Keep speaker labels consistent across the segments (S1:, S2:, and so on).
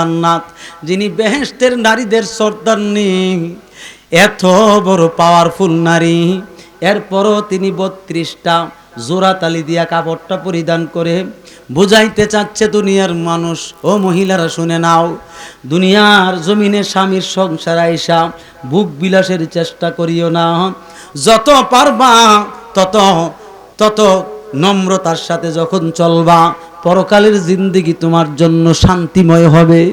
S1: জান্নাত, যিনি বেহেশতের নারীদের সর্দারনি এত বড় পাওয়ারফুল নারী। এরপরও তিনি বত্রিশটা জোড়া তালি দিয়া কাপড়টা পরিধান করে বুঝাইতে চাচ্ছে দুনিয়ার মানুষ। ও মহিলারা, শুনে নাও, দুনিয়ার জমিনে স্বামীর সংসার আইসা বুক বিলাসের চেষ্টা করিও না। যত পারবা, তত তত নম্রতার সাথে যখন চলবা পরকালের জিন্দিগি তোমার জন্য শান্তিময় হবে।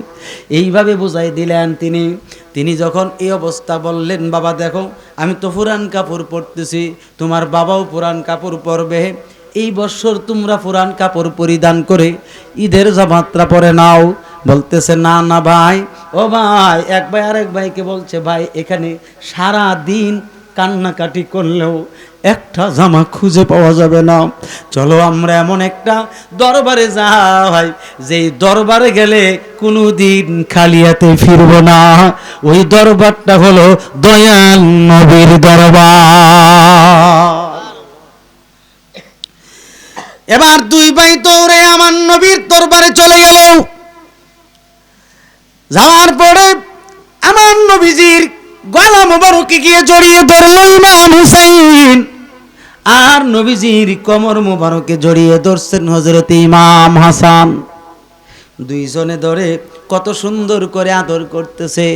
S1: এইভাবে বুঝাই দিলেন তিনি। তিনি যখন এই অবস্থা বললেন, বাবা, দেখো, আমি তো পুরান কাপড় পরতেছি, তোমার বাবাও পুরান কাপড় পরবে। এই বছর তোমরা পুরান কাপড় পরিধান করে ঈদের যাত্রা পরে নাও। বলতেছে, না না, ভাই। ও ভাই, এক ভাই আরেক ভাইকে বলছে, ভাই, এখানে সারা দিন কান্নাকাটি করলেও একটা জামা খুঁজে পাওয়া যাবে না। চলো আমরা এমন একটা দরবারে যাই যেই দরবারে গেলে কোনো দিন খালিয়াতে ফিরব না। ওই দরবারটা হলো দয়াল নবীর দরবার। এবার দুই ভাই দৌড়ে আমার নবীর দরবারে চলে গেল। যাওয়ার পরে আমার নবীজির মোবারকে গিয়ে জড়িয়ে ধরল ইমাম হুসাইন। আর নবীজির কমর মোবারকে জড়িয়ে ধরছেন হজরত ইমাম হাসান। দুইজনে ধরে কত সুন্দর করে আদর করতেছে।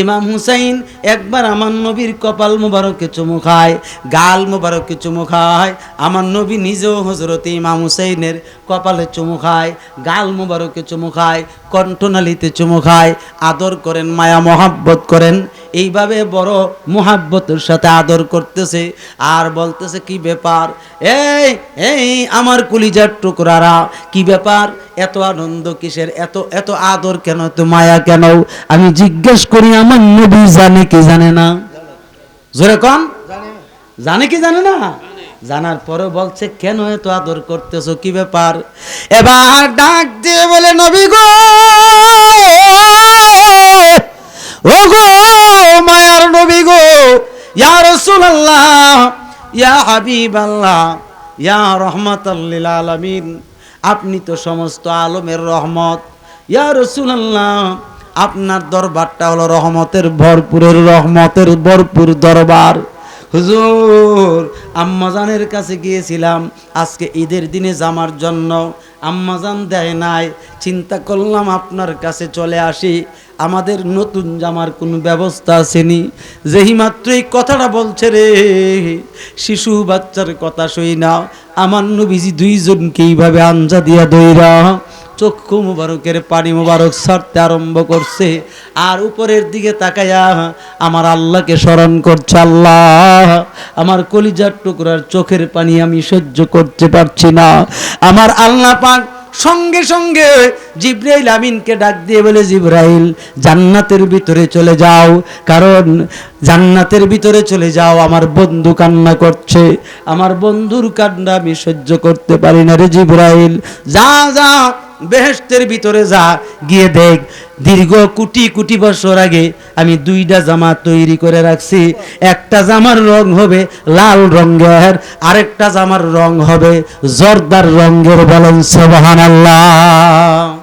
S1: ইমাম হুসাইন একবার আমার নবীর কপাল মোবারকে চুমু খায়, গাল মোবারকে চুমু খায়। আমার নবী নিজেও হজরত ইমাম হুসাইনের কপালে চুমু খায়, গাল মোবারকে চুমু খায়, কণ্ঠনালীতে চুমু খায়। আদর করেন, মায়া, মহাব্বত করেন। এইভাবে বড় মোহাব্বতের সাথে আদর করতেছে আর বলতেছে, কি ব্যাপার? এই এই আমার কুলিজার টুকরারা, কি ব্যাপার? এত আনন্দ কিসের? এত এত আদর কেন? এত মায়া কেন? আমি জিজ্ঞেস করি, আমার নবী জানে কি জানে না? জোরে কন। জানে কি জানে না? জানার পরে বলছে, কেন এত আদর করতেছো? কি ব্যাপার? এবার ডাক দিয়ে বলে, নবী গো, ও গো ইয়া রাসূলুল্লাহ, ইয়া হাবিবাল্লাহ, ইয়া রাহমাতাল্লিল আলামিন, আপনি তো সমস্ত আলমের রহমত। ইয়া রাসূলুল্লাহ, আপনার দরবারটা হলো রহমতের ভরপুরের, রহমতের ভরপুর দরবার। হুজুর, আম্মাজানের কাছে গিয়েছিলাম, আজকে ঈদের দিনে জামার জন্য। আম্মাজান দেয় নাই, চিন্তা করলাম আপনার কাছে চলে আসি, আমাদের নতুন জামার কোনো ব্যবস্থা আসেনি। যেই মাত্র এই কথাটা বলছে রে, শিশু বাচ্চার কথা শুই না আমার নবীজি দুইজনকে এইভাবে আঞ্জা দিয়া দইরা চক্ষু মুবারকের পানি মুবারক ছাড়তে আরম্ভ করছে। আর উপরের দিকে তাকাইয়া আমার আল্লাহকে স্মরণ করছে, আল্লাহ, আমার কলিজার টুকরার চোখের পানি আমি সহ্য করতে পারছি না। আমার আল্লাহ পাক সঙ্গে সঙ্গে জিব্রাইল আমিনকে ডাক দিয়ে বলে, জিব্রাইল, জান্নাতের ভিতরে চলে যাও। কারণ জান্নাতের ভিতরে চলে যাও, আমার বন্ধু কান্না করছে। আমার বন্ধুর কান্না আমি সহ্য করতে পারি না রে জিব্রাইল। যা যা বেহেস্তের ভিতরে যা, গিয়ে দেখ। দীর্ঘ কোটি কোটি বছর আগে আমি দুইটা জামা তৈরি করে রাখছি। একটা জামার রং হবে লাল রঙের, আরেকটা জামার রং হবে জর্দার রঙের বলেন সোবাহান আল্লাহ